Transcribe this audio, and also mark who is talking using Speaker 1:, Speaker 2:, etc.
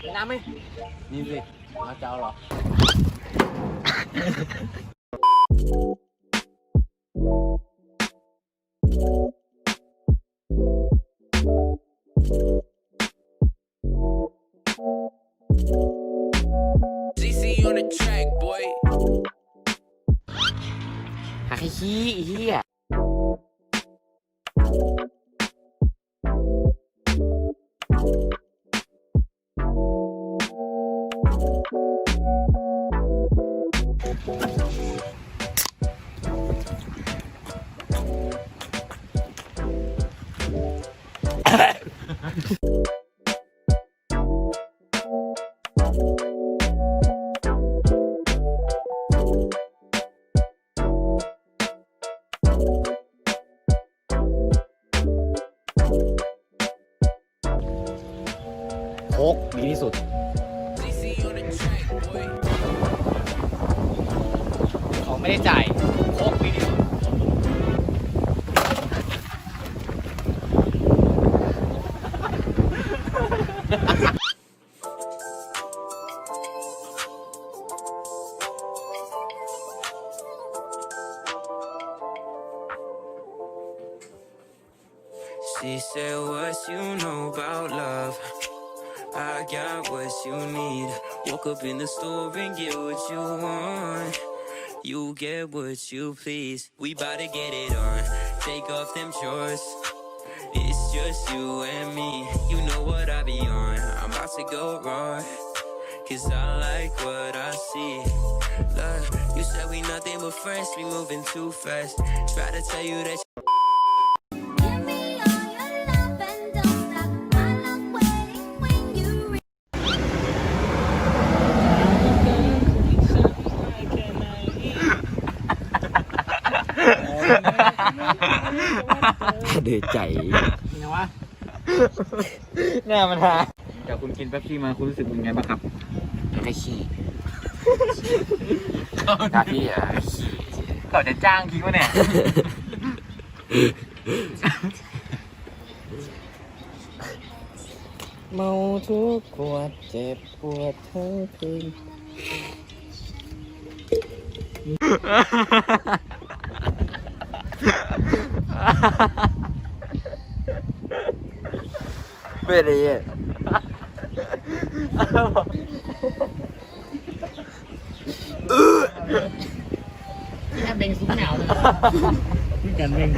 Speaker 1: มีน้ำไหมนี่สิมาเจ้าเหรอ
Speaker 2: GC on the track, boy.
Speaker 1: หาใครขี้ไอ้เหี้ย
Speaker 2: おっリ
Speaker 1: リソー。 ไม่ได้จ่ายโคกดีที่สุด
Speaker 2: She said, What you know about love? I got what you need. Woke up in the store and get what you want. You get what you please. We bout to get it on. Take off them chores. It's just you and me. You know what I be on. I'm about to go raw. Cause I like what I see. Look, you said we nothing but friends. We moving too fast. Try to tell you that.
Speaker 1: เดือดใจ
Speaker 3: ไงวะ
Speaker 1: หน้ามันหา
Speaker 3: เดี๋ยวคุณกินแป๊บซี่มาคุณรู้สึกเป็นไงบ้างครับ
Speaker 1: หาใครขี้หาพี่อะขี้
Speaker 3: เขาจะจ้างคิงวะเนี่ย
Speaker 1: เมาทุกขวดเจ็บปวดทั้งคืน เป็นอะไรอ่ะ
Speaker 3: นี่เบงซุ้มหนาวเลยนี่กันเบง